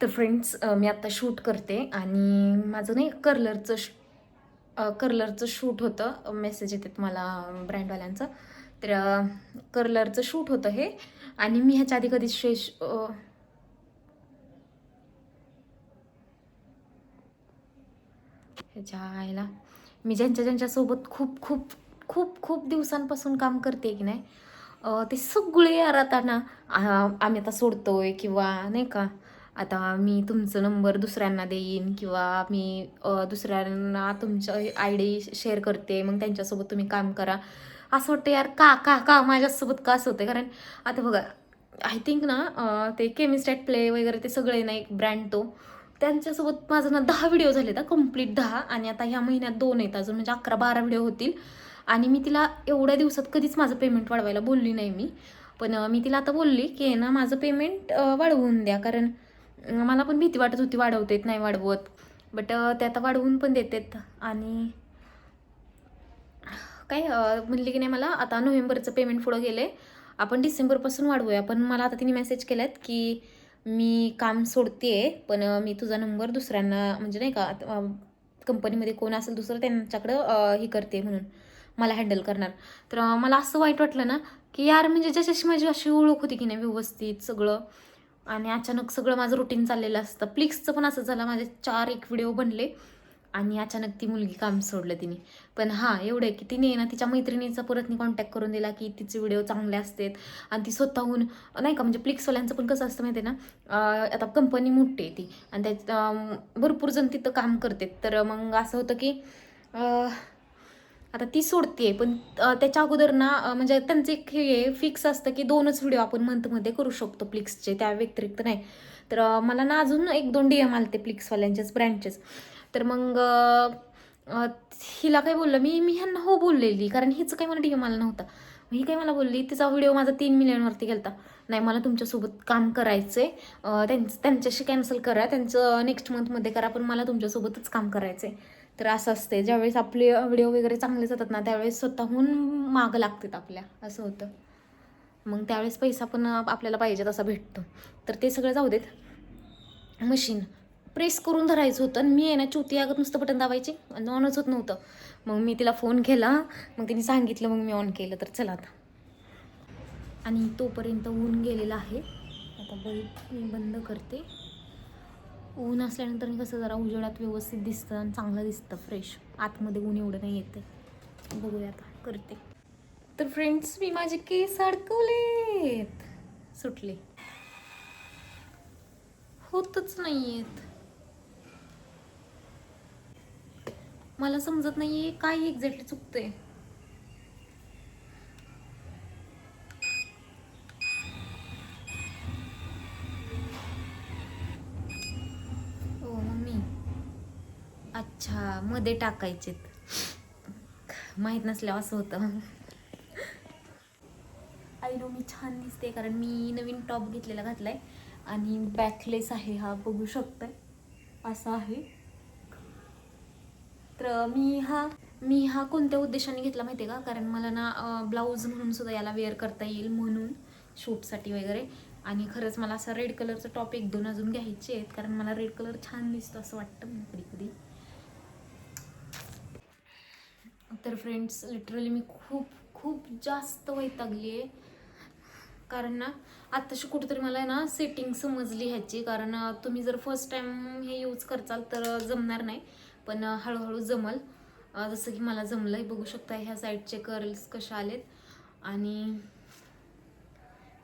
तर फ्रेंड्स मी आत्ता शूट करते आणि माझं नाही कर्लरचं श कर्लरचं शूट होतं. मेसेज येतात मला ब्रँडवाल्यांचं तर कर्लरचं शूट होतं हे. आणि मी ह्याच्या आधी कधी शेष ह्याच्या आईला. मी ज्यांच्या ज्यांच्यासोबत खूप खूप खूप खूप दिवसांपासून काम करते की नाही ते सगळे यार आता ना आम्ही आता सोडतोय किंवा नाही का आता मी तुमचं नंबर दुसऱ्यांना देईन किंवा मी दुसऱ्यांना तुमच्या आय डी शेअर करते मग त्यांच्यासोबत तुम्ही काम करा. असं वाटतं यार का का का माझ्यासोबत का असं होतं कारण आता बघा आय थिंक ना ते ते केमिस्टॅट प्ले वगैरे ते सगळे ना एक ब्रँड तो. त्यांच्यासोबत माझं ना दहा व्हिडिओ झाले ना कंप्लीट दहा. आणि आता ह्या महिन्यात दोन आहेत अजून म्हणजे अकरा बारा व्हिडिओ होतील. आणि मी तिला एवढ्या दिवसात कधीच माझं पेमेंट वाढवायला बोलली नाही मी. पण मी तिला आता बोलली की ना माझं पेमेंट वाढवून द्या. कारण मला पण भीती वाटत होती वाढवतेत नाही वाढवत. बट ते आता वाढवून पण देतात. आणि काय म्हणले म्हणली की नाही मला आता नोव्हेंबरचं पेमेंट पुढं गेले. आपण डिसेंबरपासून वाढवूया. पण मला आता तिने मेसेज केल्यात की मी काम सोडते पण मी तुझा नंबर दुसऱ्यांना म्हणजे नाही का कंपनीमध्ये कोण असेल दुसरं त्यांच्याकडं हे करते म्हणून मला हँडल करणार. तर मला असं वाईट वाटलं ना की यार म्हणजे ज्याच्याशी माझी अशी ओळख होती की नाही व्यवस्थित सगळं आणि अचानक सगळं माझं रुटीन चाललेलं असतं. प्लिक्सचं पण असं झालं माझे चार एक व्हिडिओ बनले आणि अचानक ती मुलगी काम सोडलं तिने. पण हां एवढं आहे की तिने ना तिच्या मैत्रिणीचा परत कॉन्टॅक्ट करून दिला की तिचे व्हिडिओ चांगले असतात. आणि ती स्वतःहून नाही का म्हणजे प्लिक्सवाल्यांचं पण कसं असतं माहिती आहे ना आता कंपनी मोठी आहे ती आणि त्यात भरपूर जण तिथं काम करते तर मग असं होतं की आता ती सोडते पण त्याच्या अगोदर ना म्हणजे त्यांचं एक हे फिक्स असतं की दोनच व्हिडिओ आपण मंथमध्ये करू शकतो प्लिक्सचे त्या व्यतिरिक्त नाही. तर मला ना अजून एक दोन डी एम आलते प्लिक्सवाल्यांचेच ब्रँडचेच तर मग हिला काय बोललं मी मी ह्यांना हो बोललेली कारण हिचं काही मला डी एम आला नव्हता. मग ही काय मला बोलली तिचा व्हिडिओ माझा तीन मिलियनवरती गेलता. नाही मला तुमच्यासोबत काम करायचं आहे त्यांचं त्यांच्याशी कॅन्सल करा त्यांचं नेक्स्ट मंथमध्ये करा पण मला तुमच्यासोबतच काम करायचं आहे तर असं असते. ज्यावेळेस आपले व्हिडिओ वगैरे चांगले जातात ना त्यावेळेस स्वतःहून मागं लागतात आपल्या. असं होतं. मग त्यावेळेस पैसा पण आपल्याला पाहिजे तसा भेटतो. तर ते सगळं जाऊ देत. मशीन. प्रेस करून धरायचं होतं आणि मी आहे ना चुती आगत नुसतं बटन दाबायची आणि ऑनच होत नव्हतं. मग मी तिला फोन केला. मग तिने सांगितलं मग मी ऑन केलं. तर चला आता. आणि तोपर्यंत ऊन गेलेला आहे. आता बल्ब मी बंद करते. ऊन असल्यानंतर कसं जरा उजेडात व्यवस्थित दिसतं आणि चांगलं दिसतं फ्रेश आतमध्ये ऊन एवढं नाही येते बघूया आता करते. तर फ्रेंड्स मी माझे केस अडकवलेत. सुटले. होतच नाही आहेत मला समजत नाहीये काय एक्झॅक्टली चुकतंय. अच्छा मध्ये टाकायचेत. माहीत नसल्यावर असं होतं. आय नो मी छान दिसते कारण मी नवीन टॉप घेतलेला घातलाय. आणि बॅकलेस आहे हा बघू शकताय. असा आहे. तर मी हा मी हा कोणत्या उद्देशाने घेतला माहिती आहे का? कारण मला ना ब्लाऊज म्हणून सुद्धा याला वेअर करता येईल म्हणून शूटसाठी वगैरे. आणि खरंच मला असा रेड कलरचा टॉप एक दोन अजून घ्यायचे आहेत कारण मला रेड कलर छान दिसतो असं वाटतं कधी कधी तर फ्रेंड्स लिटरली मी खूप खूप जास्त वैतागली आहे. कारण ना आत्ताशी कुठेतरी मला ना सेटिंग समजली ह्याची. कारण तुम्ही जर फर्स्ट टाईम हे यूज करचाल तर जमणार नाही. पण हळूहळू जमल. जसं की मला जमलं आहे बघू शकता ह्या साईडचे कर्ल्स कसे आलेत. आणि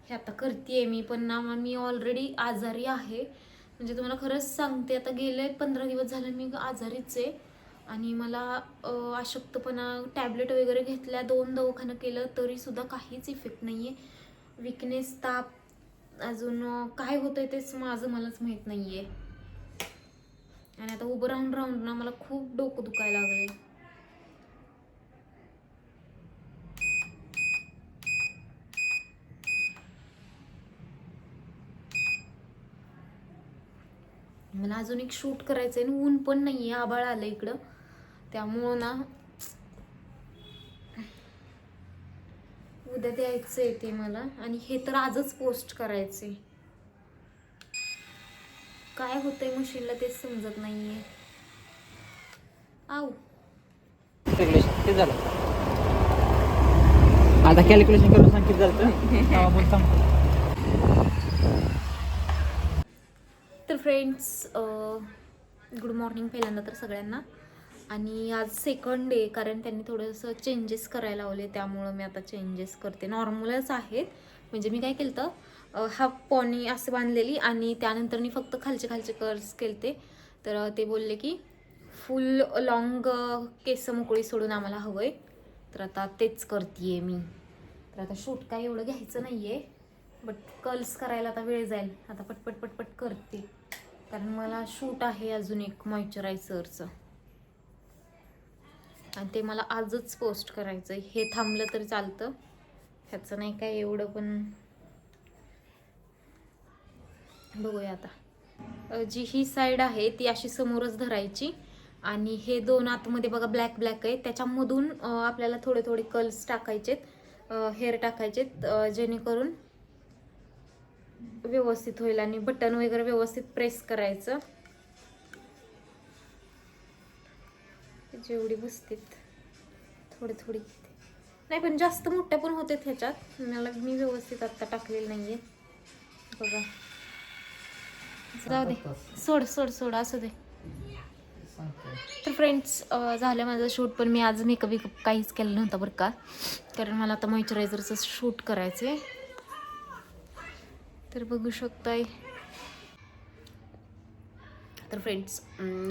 हे आता करते मी. पण ना मी ऑलरेडी आजारी आहे. म्हणजे तुम्हाला खरंच सांगते आता गेले पंधरा दिवस झाले मी आजारीच आहे. आणि मला अशक्तपणा टॅबलेट वगैरे घेतल्या दोन दवाखानं केलं तरीसुद्धा काहीच इफेक्ट नाही आहे विकनेस ताप अजून काय होतं आहे तेच माझं मलाच माहीत नाही आहे आणि आता उभं राहून राहून ना मला खूप डोकं दुखायला लागलंय. मला अजून एक शूट करायचं आहे आणि ऊन पण नाही आहे आभाळ आलं इकडं. त्यामुळं ना उद्या द्यायचं आहे ते मला. आणि हे तर आजच पोस्ट करायचे काय होतंय मशीनला तेच समजत नाहीये. आऊ. झालं? आता कॅल्क्युलेशन करून सांग किती झालं सांग तर फ्रेंड्स गुड मॉर्निंग पहिल्यांदा तर सगळ्यांना. आणि आज सेकंड डे कारण त्यांनी थोडंसं चेंजेस करायला लावले त्यामुळं मी आता चेंजेस करते. नॉर्मलच आहेत. म्हणजे मी काय केलं तर हाफ पॉनी असे बांधलेली आणि त्यानंतर मी फक्त खालचे खालचे कर्स केलते. तर ते बोलले की फुल लॉंग केस मोकळी सोडून आम्हाला हवं आहे तर आता तेच करते मी. तर आता शूट काय एवढं घ्यायचं नाही आहे बट कर्ल्स करायला आता वेळ जाईल. आता पटपट पटपट करते. कारण मला शूट आहे अजून एक मॉइश्चरायझरचं आणि ते मला आजच पोस्ट करायचं आहे हे थांबलं तर चालतं. ह्याचं नाही काय एवढं पण. बघूया आता. जी ही साईड आहे ती अशी समोरच धरायची. आणि हे दोन आतमध्ये बघा ब्लॅक ब्लॅक आहे. त्याच्यामधून आपल्याला थोडे थोडे कल्स टाकायचेत. हेअर टाकायचेत जेणेकरून व्यवस्थित होईल आणि बटन वगैरे व्यवस्थित प्रेस करायचं. जेवढी बसतील थोडी थोडी नाही पण जास्त मोठ्या पण होते ह्याच्यात. मला मी व्यवस्थित आत्ता टाकलेलं नाहीये. बघा. जाऊ दे. सोड सोड सोड. असू दे. तर फ्रेंड्स झालं माझं शूट पण मी आज मेकअप विकअप काहीच केलं नव्हतं बरं का. कारण मला आता मॉइश्चरायझरचं शूट करायचं आहे तर बघू शकताय. तर फ्रेंड्स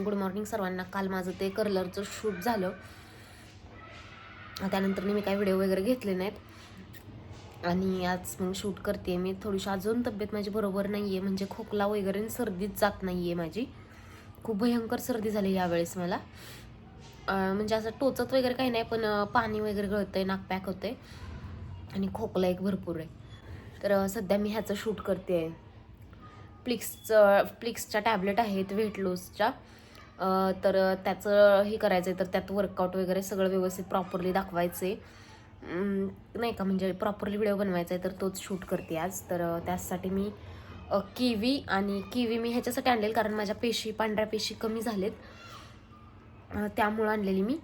गुड मॉर्निंग सर्वांना. काल माझं ते कर्लरचं शूट झालं. त्यानंतर मी काही व्हिडिओ वगैरे घेतले नाहीत. आणि आज मग शूट करते मी. थोडीशी अजून तब्येत माझी बरोबर नाही आहे म्हणजे खोकला वगैरे आणि सर्दीच जात नाही आहे माझी. खूप भयंकर सर्दी झाली यावेळेस मला. म्हणजे असं टोचत वगैरे काही नाही पण पाणी वगैरे गळतं आहे नाक पॅक होतं आहे आणि खोकला एक भरपूर आहे. तर सध्या मी ह्याचं शूट करते आहे प्लिक्सचं प्लिक्सच्या टॅबलेट आहेत वेट लॉसच्या तर त्याचं हे करायचं आहे तर त्यात वर्कआउट वगैरे सगळं व्यवस्थित प्रॉपरली दाखवायचं आहे नाही का म्हणजे प्रॉपरली व्हिडिओ बनवायचा आहे तर तोच शूट करते आज. तर त्यासाठी मी किवी आणि किवी मी ह्याच्यासाठी आणलेली कारण माझ्या पेशी पांढऱ्या पेशी कमी झालेत. त्यामुळं आणलेली मी.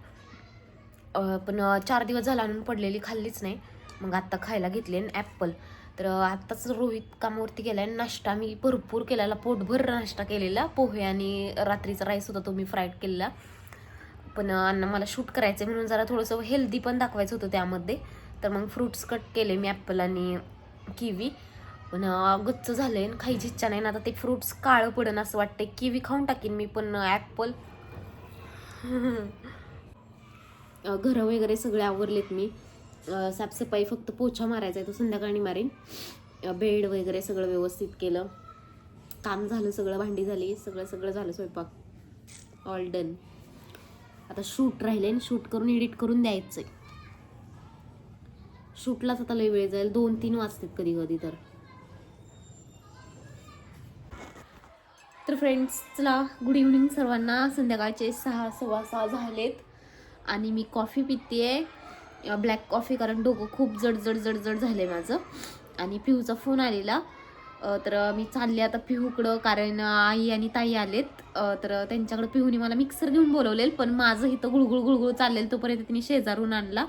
पण चार दिवस झाला आणून पडलेली खाल्लीच नाही. मग आत्ता खायला घेतली आणि ॲपल तर आत्ताच रोहित कामावरती गेला आणि नाश्ता मी भरपूर केलेला पोटभर नाश्ता केलेला. पोहे आणि रात्रीचा राईस होता तो मी फ्राईड केलेला. पण अ, अण्णा मला शूट करायचं आहे म्हणून जरा थोडंसं हेल्दी पण दाखवायचं होतं त्यामध्ये. तर मग फ्रुट्स कट केले मी ॲपल आणि किवी पण गच्च झालं आणि खायची इच्छा नाही. ना आता ते फ्रुट्स काळं पडन असं वाटते किवी खाऊन टाकीन मी पण ॲपल घरं वगैरे सगळे आवरलेत मी. साफसफाई फक्त पोछा मारायचा आहे तो संध्याकाळी मारीन. बेड वगैरे सगळं व्यवस्थित केलं. काम झालं सगळं भांडी झाली सगळं सगळं झालं स्वयंपाक. ऑल डन आता शूट राहिले आणि शूट करून एडिट करून द्यायचं आहे शूटलाच आता लय वेळ जाईल दोन तीन वाजतात कधी कधी तर. तर फ्रेंड्स चला गुड इव्हनिंग सर्वांना. संध्याकाळचे सहा सव्वा सहा झालेत. आणि मी कॉफी पिते ब्लॅक कॉफी कारण डोकं खूप जड जड जड जड झालं आहे माझं. आणि पिहूचा फोन आलेला. तर मी चालले आता पिहूकडं कारण आई आणि ताई आलेत. तर त्यांच्याकडं पिहूने मला मिक्सर घेऊन बोलवलेल पण माझं इथं गुळगुळ गुळगुळ चाललेलं तोपर्यंत तिने शेजारून आणला.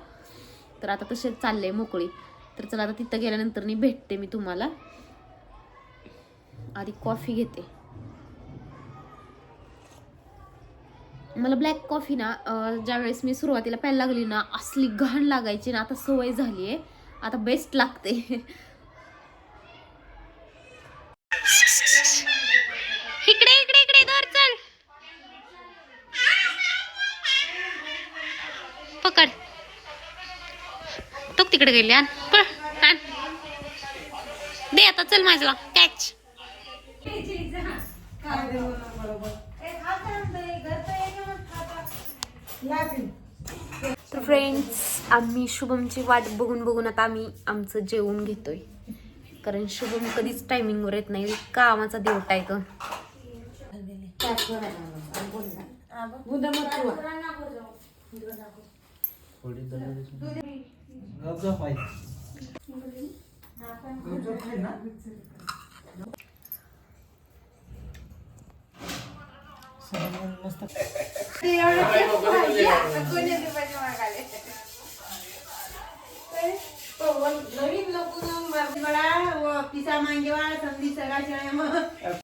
तर आता तसेच चालले मोकळी. तर चला आता तिथं गेल्यानंतर मी भेटते मी तुम्हाला. आधी कॉफी घेते. मला ब्लॅक कॉफी ना ज्यावेळेस मी सुरुवातीला प्यायला लागली ना असली घाण लागायची ना आता सवय झाली आहे. आता बेस्ट लागते. इकडे इकडे इकडे धर चल. पकड. तो तिकडे गेली आण. पळ आण. दे आता चल माझला कॅच तर फ्रेंड्स आम्ही शुभमची वाट बघून बघून आता आम्ही आमचं जेवण घेतोय. कारण शुभम कधीच टायमिंगवर येत नाही. कामाचा देवटा आहे तो. मस्त. नवीन लोक पिसा मागे वाळा संधी सगळ्या